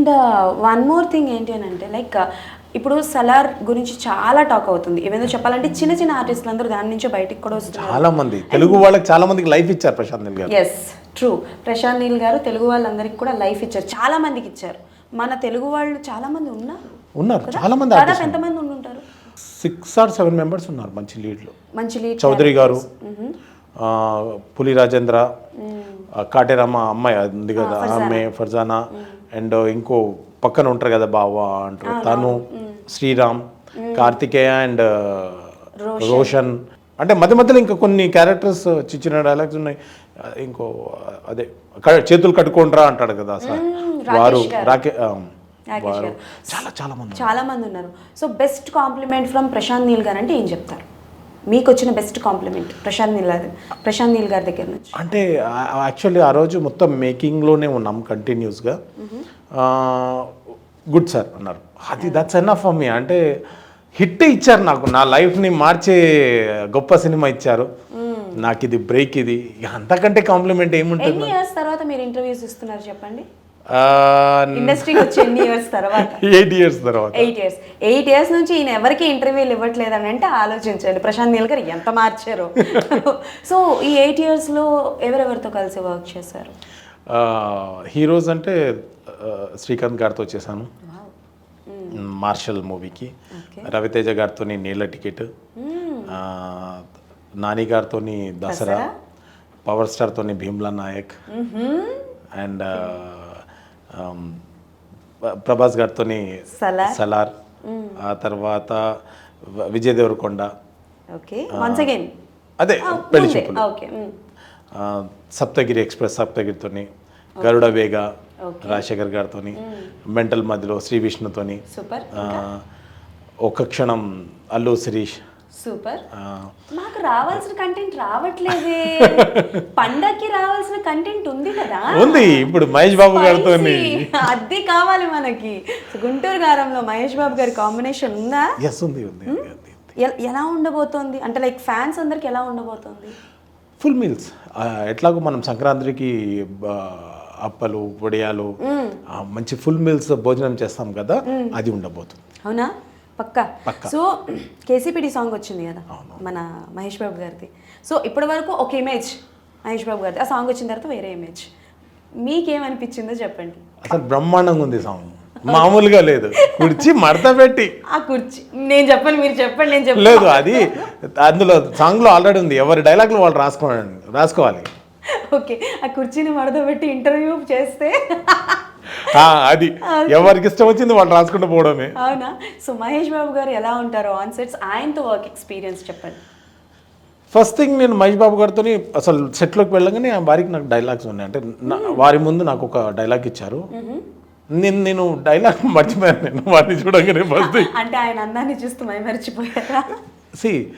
And one more thing ఏంటి అని అంటే లైక్ ఇప్పుడు సలార్ గురించి చాలా టాక్ అవుతుంది. ఏవేందో చెప్పాలంటే చిన్న చిన్న ఆర్టిస్టులు అందరూ దాని నుంచే బయటికి కూడా వస్తున్నారు. చాలా మంది తెలుగు వాళ్ళకి చాలా మందికి లైఫ్ ఇచ్చారు ప్రశాంత్ నీల్ గారు. ఎస్ ట్రూ ప్రశాంత్ నీల్ గారు తెలుగు వాళ్ళందరికీ కూడా లైఫ్ ఇచ్చారు. చాలా మందికి ఇచ్చారు. మన తెలుగు వాళ్ళు చాలా మంది ఉన్నారు. ఉన్నారు. చాలా మంది దాదాపు ఎంతమంది ఉంటారు సిక్స్ ఆర్ సెవెన్ మెంబర్స్ ఉన్నారు మంచి లీడ్లు మంచి లీడ్ చౌదరి గారు ఆ, పులి రాజేంద్ర ఆ, కాటేరమ్మ అమ్మాయి ఉంది కదా ఆమె ఫర్జానా. అండ్ ఇంకో పక్కన ఉంటారు కదా బావ అంటారు. తను శ్రీరామ్ కార్తికేయ అండ్ రోషన్. అంటే మధ్య మధ్యలో ఇంకా కొన్ని క్యారెక్టర్స్ చిన్న డైలాగ్స్ ఉన్నాయి. ఇంకో అదే చేతులు కట్టుకుంటారా అంటాడు కదా సార్. వారు రాకే చాలా చాలా మంది చాలా మంది ఉన్నారు. So best compliment from Prashanth Neel garu అంటే ఏం చెప్తారు? మీకు వచ్చిన బెస్ట్ కాంప్లిమెంట్ ప్రశాంత్ నీల్ గారి ప్రశాంత్ నీల్ గారి దగ్గర నుంచి. అంటే యాక్చువల్లీ ఆ రోజు మొత్తం మేకింగ్లోనే ఉన్నాం కంటిన్యూస్గా గుడ్ సార్ అన్నారు. అది దట్స్ ఎనఫ్ ఫర్ మీ అంటే హిట్ ఇచ్చారు నాకు. నా లైఫ్ని మార్చే గొప్ప సినిమా ఇచ్చారు. నాకు ఇది బ్రేక్ ఇది అంతకంటే కాంప్లిమెంట్ ఏముంటుంది తర్వాత మీరు ఇంటర్వ్యూస్ ఇస్తున్నారు చెప్పండి? ఇండస్ట్రీకి వచ్చి ఎన్ని ఇయర్స్ తర్వాత? ఎయిట్ ఇయర్స్ తర్వాత. ఎయిట్ ఇయర్స్ ఎయిట్ ఇయర్స్ నుంచి ఈయన ఎవరికి ఇంటర్వ్యూలు ఇవ్వట్లేదు అని అంటే ఆలోచించండి. ప్రశాంత్ నీల్ గారు ఎంత మార్చారు. సో ఈ ఎయిట్ ఇయర్స్లో ఎవరెవరితో కలిసి వర్క్ చేశారు? హీరోస్ అంటే శ్రీకాంత్ గారితో చేశాను. మార్షల్ మూవీకి రవితేజ గారితో నీళ్ళ టికెట్ నాని గారితో దసరా. పవర్ స్టార్తో భీమ్లా నాయక్. అండ్ ప్రభాస్ గారితో సలార్. సలార్. ఆ తర్వాత విజయ్ దేవరకొండ. అదే పెళ్ళి చూపులు. సప్తగిరి ఎక్స్ప్రెస్ సప్తగిరితోని గరుడ వేగ రాజశేఖర్ గారితోని మెంటల్ మధ్యలో శ్రీ విష్ణుతోని ఒక క్షణం అల్లు శిరీష్ సూపర్. మాకు రావాల్సిన కంటెంట్ రావట్లేదే. పండక్కి రావాల్సిన కంటెంట్ ఉంది కదా. ఉంది. ఇప్పుడు మహేష్ బాబు గారితో Spicy. అది కావాలి మనకి. గుంటూరు గారంలో మహేష్ బాబు గారి కాంబినేషన్ ఉందా? ఎస్ ఉంది ఉంది ఎలా ఉండబోతోంది? అంటే లైక్ ఫ్యాన్స్ అందరికి ఎలా ఉండబోతోంది? ఫుల్ మీల్స్ ఎట్లాగో మనం సంక్రాంతికి అప్పలు వడియాలు మంచి ఫుల్ మీల్స్ భోజనం చేస్తాం కదా అది ఉండబోతుంది. అవునా? పక్కా. సో కేసీపీడి సాంగ్ వచ్చింది కదా మన మహేష్ బాబు గారిది. సో ఇప్పటి వరకు ఒక ఇమేజ్ మహేష్ బాబు గారిది. ఆ సాంగ్ వచ్చిన తర్వాత వేరే ఇమేజ్ మీకేమనిపించిందో చెప్పండి. అసలు బ్రహ్మాండంగా ఉంది సాంగ్ మామూలుగా లేదు. కుర్చీ మడత పెట్టి. ఆ కుర్చీ. నేను చెప్పను మీరు చెప్పండి నేను చెప్పను. లేదు అది అందులో సాంగ్లో ఆల్రెడీ ఉంది. ఎవరి డైలాగ్లు వాళ్ళు రాసుకోండి రాసుకోవాలి. ఓకే. ఆ కుర్చీని మడతపెట్టి ఇంటర్వ్యూ చేస్తే అది. ఎవరికి ఇష్టం వచ్చింది వాళ్ళు రాసుకుంటూ పోవడమే. అవునా? సో మహేష్ బాబు గారు ఎలా ఉంటారో ఆన్ సెట్స్ ఆయనతో వర్క్ ఎక్స్పీరియన్స్ చెప్పండి. ఫస్ట్ థింగ్ నేను మహేష్ బాబు గారితో అసలు సెట్లోకి వెళ్ళగానే ఆ వారికి నాకు డైలాగ్స్ ఉన్నాయి. అంటే నా- వారి ముందు నాకు ఒక డైలాగ్ ఇచ్చారు. నేను నేను డైలాగ్ మర్చిపోయాను నేను వారిని చూడగానే ఫస్ట్ అంటే ఆయన అందాన్ని చూస్తూ మై మర్చిపోయారా? సి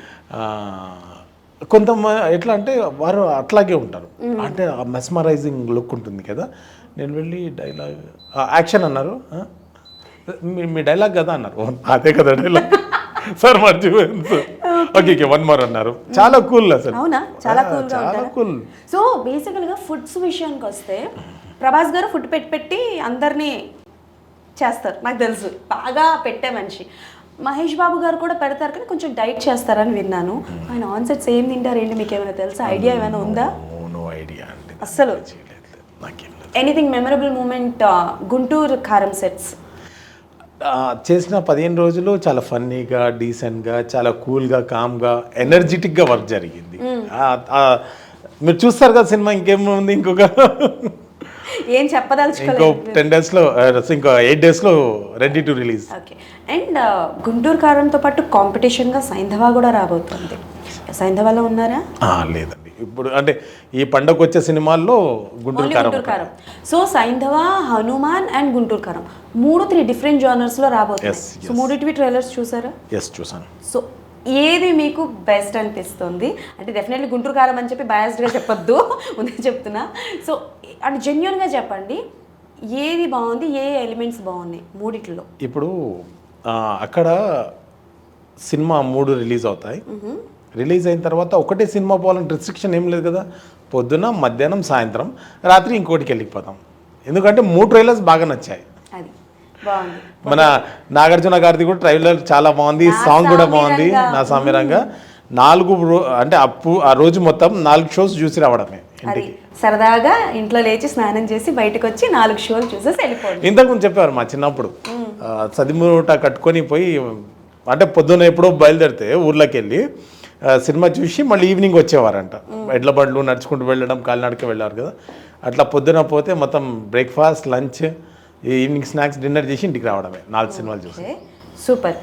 కొంతమంది ఎట్లా అంటే వారు అట్లాగే ఉంటారు. అంటే ఆ మెస్మరైజింగ్ లుక్ ఉంటుంది కదా. నేను వెళ్ళి డైలాగ్ యాక్షన్ అన్నారు? మీ డైలాగ్ కదా అన్నారు. "ఓ, అదే కదా డైలాగ్ సార్ మర్చిపోయాను sir. Okay. Okay one more అన్నారు. చాలా కూల్ అసలు. అవునా? చాలా కూల్ చాలా కూల్ సో బేసికల్గా ఫుడ్స్ విషయానికి వస్తే ప్రభాస్ గారు ఫుడ్ పెట్టి పెట్టి అందరినీ చేస్తారు. నాకు తెలుసు. బాగా పెట్టే మనిషి. మహేష్ బాబు గారు కూడా పెడతారు కానీ కొంచెం డైట్ చేస్తారని విన్నాను. ఆయన ఆన్ సెట్స్ ఏం తింటారు ఏంటి మీకు ఏమైనా తెలుసా? ఐడియా ఏమైనా ఉందా? నో ఐడియా అస్సలు. Anything memorable moment Guntur Kaaram sets చేసిన పదిహేను రోజులు చాలా ఫన్నీగా డీసెంట్గా చాలా కూల్గా కామ్గా ఎనర్జెటిక్గా వర్క్ జరిగింది. మీరు చూస్తారు కదా సినిమా ఇంకేముంది ఇంకొక ఏం చెప్పదలుచుకోలేదు. ఇంకో ఎయిట్ డేస్లో ready to release okay and Guntur కారంతో పాటు కాంపిటీషన్గా సైంధవా కూడా రాబోతుంది. సైంధవాలో ఉన్నారా? లేదండి. ఇప్పుడు అంటే ఈ పండగ వచ్చే సినిమాల్లో గుంటూరు కారం సో సైంధవ హనుమాన్ అండ్ గుంటూరు కారం. మూడు త్రీ డిఫరెంట్ జానర్స్లో రాబోతుంది సో మూడిటివి ట్రైలర్స్ చూసారా? ఎస్ చూసాను. సో ఏది మీకు బెస్ట్ అనిపిస్తుంది? అంటే డెఫినెట్లీ గుంటూరు కారం అని చెప్పి బయాస్డ్గా చెప్పొద్దు. ముందే చెప్తున్నా. సో అంటే జెన్యున్గా చెప్పండి. ఏది బాగుంది? ఏ ఎలిమెంట్స్ బాగున్నాయి? మూడిట్లో. ఇప్పుడు అక్కడ సినిమా మూడు రిలీజ్ అవుతాయి. రిలీజ్ అయిన తర్వాత ఒకటే సినిమా పోవాలని రిస్ట్రిక్షన్ ఏం లేదు కదా? పొద్దున మధ్యాహ్నం సాయంత్రం రాత్రి ఇంకోటికి వెళ్ళిపోతాం. ఎందుకంటే మూడు ట్రైలర్స్ బాగా నచ్చాయి. అది. మన నాగార్జున గారిది కూడా ట్రైలర్ చాలా బాగుంది. సాంగ్ కూడా బాగుంది. నా సామిరంగా. నాలుగు అంటే అప్పు ఆ రోజు మొత్తం నాలుగు షోస్ చూసి రావడమే అది ఇంటికి. సరదాగా ఇంట్లో లేచి స్నానం చేసి బయటకు వచ్చి నాలుగు షోలు చూసేసి ఇంతకు ముందు చెప్పారు మా చిన్నప్పుడు. చదిమూట కట్టుకొని పోయి అంటే పొద్దున్న ఎప్పుడో బయలుదేరితే ఊర్లోకి వెళ్ళి సినిమా చూసి మళ్ళీ ఈవినింగ్ వచ్చేవారంట. ఎడ్ల బండ్లు నడుచుకుంటూ వెళ్ళడం కాలినడక వెళ్ళారు కదా. అట్లా పొద్దున పోతే మొత్తం breakfast lunch evening snacks dinner చేసి ఇంటికి రావడమే. నాలుగు సినిమాలు చూసి. సూపర్.